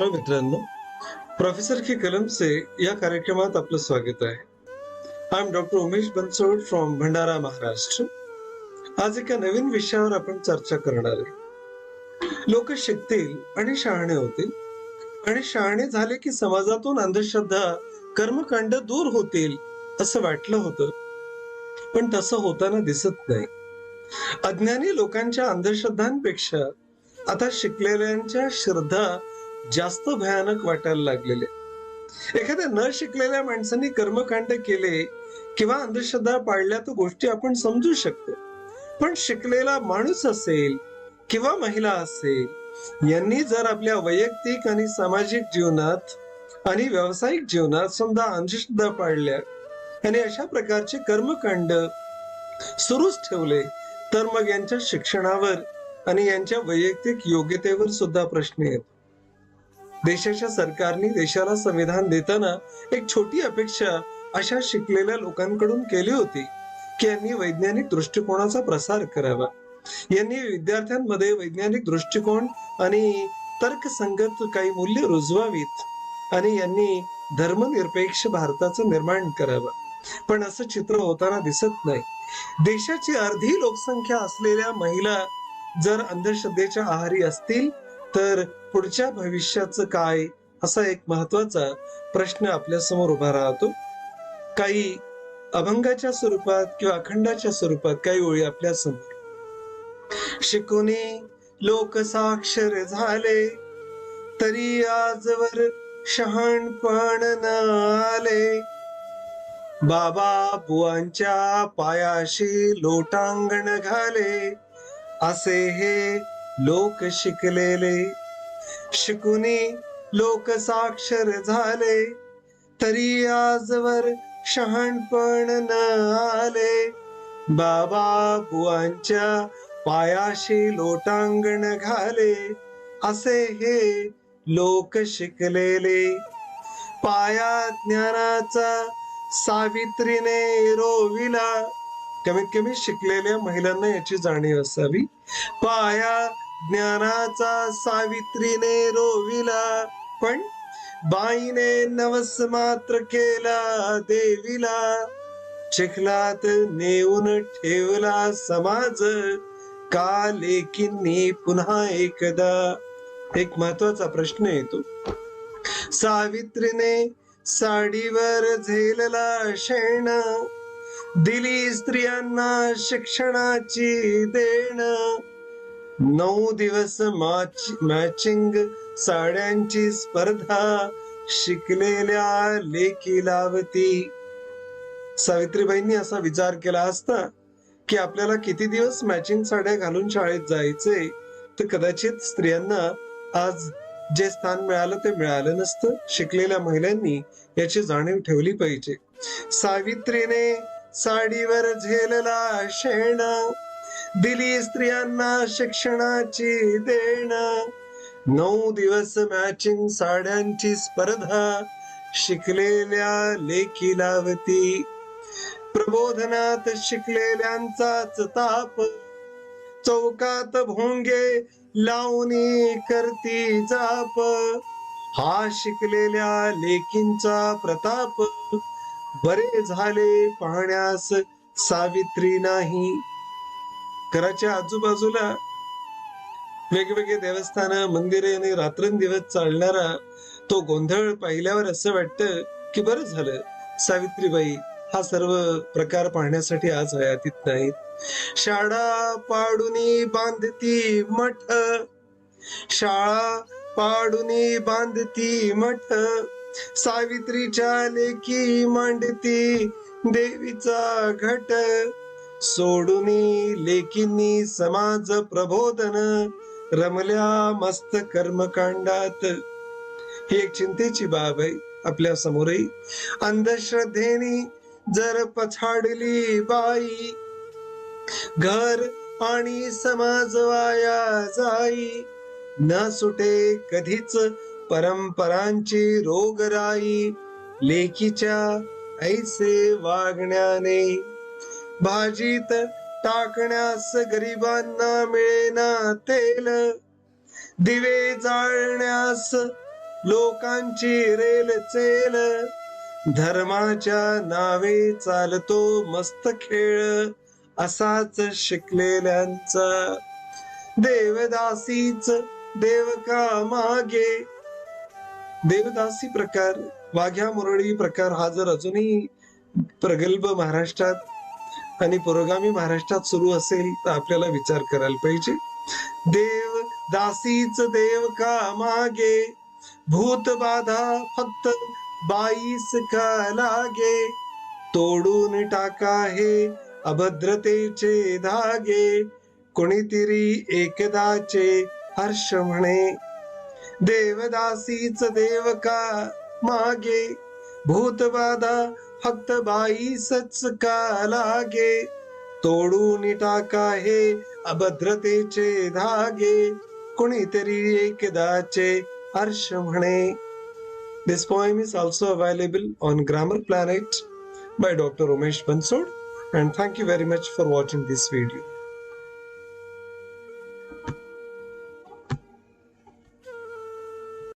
मित्रांनो प्रोफेसर सारखे कलमसे या कार्यक्रमात आपलं स्वागत आहे. I am doctor Umesh Bansod from Bhandara Maharashtra आज एका नवीन विषयावर आपण चर्चा करणार आहे. लोक शिकतील आणि शहाणे होतील. आणि शहाणे झाले की समाजातून अंधश्रद्धा कर्मकांड दूर होतील असं वाटलं होतं. पण तसं होताना दिसत नाही. अज्ञानी लोकांच्या अंधश्रद्धांपेक्षा आता शिकलेल्यांच्या श्रद्धा जास्त भयानक वाटायला लागलेले. एखाद्या न शिकलेल्या माणसांनी कर्मकांड केले किंवा अंधश्रद्धा पाळल्या तर गोष्टी आपण समजू शकतो. पण शिकलेला माणूस असेल किंवा महिला असेल यांनी जर आपल्या वैयक्तिक आणि सामाजिक जीवनात आणि व्यावसायिक जीवनात समजा अंधश्रद्धा पाळल्या आणि अशा प्रकारचे कर्मकांड सुरूच ठेवले तर मग यांच्या शिक्षणावर आणि यांच्या वैयक्तिक योग्यतेवर सुद्धा प्रश्न येतो. देशाच्या सरकारने देशाला संविधान देताना एक छोटी अपेक्षा अशा शिकलेल्या लोकांकडून केली होती की यांनी वैज्ञानिक दृष्टिकोनाचा प्रसार करावा. यांनी विद्यार्थ्यांमध्ये वैज्ञानिक दृष्टिकोन आणि तर्कसंगत काही मूल्य रुजवावीत आणि यांनी धर्मनिरपेक्ष भारताचं निर्माण करावं. पण असं चित्र होताना दिसत नाही. देशाची अर्धी लोकसंख्या असलेल्या महिला जर अंधश्रद्धेच्या आहारी असतील तर पुढच्या भविष्याचं काय? असा एक महत्त्वाचा प्रश्न आपल्यासमोर उभा राहतो. काही अभंगाच्या स्वरूपात किंवा अखंडाच्या स्वरूपात काही ओळी आपल्यासमोर. शिकूने लोक साक्षर झाले तरी आजवर शहाणपण न आले बाबा बुवांच्या पायाशी लोटांगण घाले असे हे लोक शिकलेले. शिकुनी लोक साक्षर झाले. तरी आजवर शहाणपण न आले. बाबा बुवांच्या पायाशी लोटांगण घाले. असे हे लोक शिकलेले. पाया ज्ञानाचा सावित्रीने रोविला. कमीत कमी शिकलेल्या महिलांना याची जाणीव असावी. पाया ज्ञानाचा सावित्रीने रोविला पण बाईने नवस मात्र केला देवीला. चिखलात नेऊन ठेवला समाज का लेकींनी पुन्हा एकदा. एक महत्त्वाचा प्रश्न येतो. सावित्रीने साडीवर झेलला शेण दिली स्त्रियांना शिक्षणाची देण. नऊ दिवस मॅचिंग साड्यांची स्पर्धा. शिकलेल्या लेखी लावती. सावित्रीबाईंनी असा विचार केला असता की आपल्याला किती दिवस मॅचिंग साड्या घालून शाळेत जायचे तर कदाचित स्त्रियांना आज जे स्थान मिळालं ते मिळालं नसतं. शिकलेल्या महिलांनी याची जाणीव ठेवली पाहिजे. सावित्रीने साडीवर झेलला शेण. दिली स्त्रियांना शिक्षणाची देण. नऊ दिवस मॅचिंग साड्यांची स्पर्धा. शिकलेल्या लेखी लावती. प्रबोधनात शिकलेल्यांचाच ताप. चौकात भोंगे लावणी करती जाप. हा शिकलेल्या लेकींचा प्रताप. बरे झाले पाहण्यास सावित्री नाही. घराच्या आजूबाजूला वेगवेगळे देवस्थान मंदिरे आणि रात्रंदिवस चालणारा तो गोंधळ पाहिल्यावर असं वाटतं की बरं झालं. सावित्रीबाई हा सर्व प्रकार पाहण्यासाठी आज हयातीत नाहीत. शाळा पाडूनी बांधती मठ. शाळा पाडूनी बांधती मठ. सावित्रीच्या लेखी मांडती देवीचा घट. सोडूनी लेखींनी समाज प्रबोधन रमल्या मस्त कर्मकांडात. ही एक चिंतेची बाब आहे आपल्या समोरही. अंधश्रद्धेने जर पछाडली बाई घर आणि समाज वाया जाई. न सुटे कधीच परंपरांची रोगराई लेखीच्या ऐसे वागण्याने. भाजीत टाकण्यास गरिबांना मिळेना तेल. दिवे जाळण्यास लोकांची रेल चेल. धर्माच्या नावे चालतो मस्त खेळ असाच शिकलेल्यांचा. देवदासीच देवका मागे देवदासी प्रकार वाघ्या मुरळी प्रकार हा जर अजूनही प्रगल्भ महाराष्ट्रात आणि पुरोगामी महाराष्ट्रात सुरू असेल तर आपल्याला विचार करायला पाहिजे. देव दासीच देव का मागे? भूत बाधा फक्त बाईस का लागे? तोडून टाका हे अभद्रतेचे धागे. कोणीतरी एकदाचे हर्ष म्हणे देवदासीच देव का मागे भूतबाधा फक्त बाईसच का लागे तोडून टाका हे अभद्रतेचे धागे कुणीतरी एकदाचे हर्ष म्हणे This poem is also available on Grammar Planet by Dr. Umesh Bansod and thank you very much for watching this video.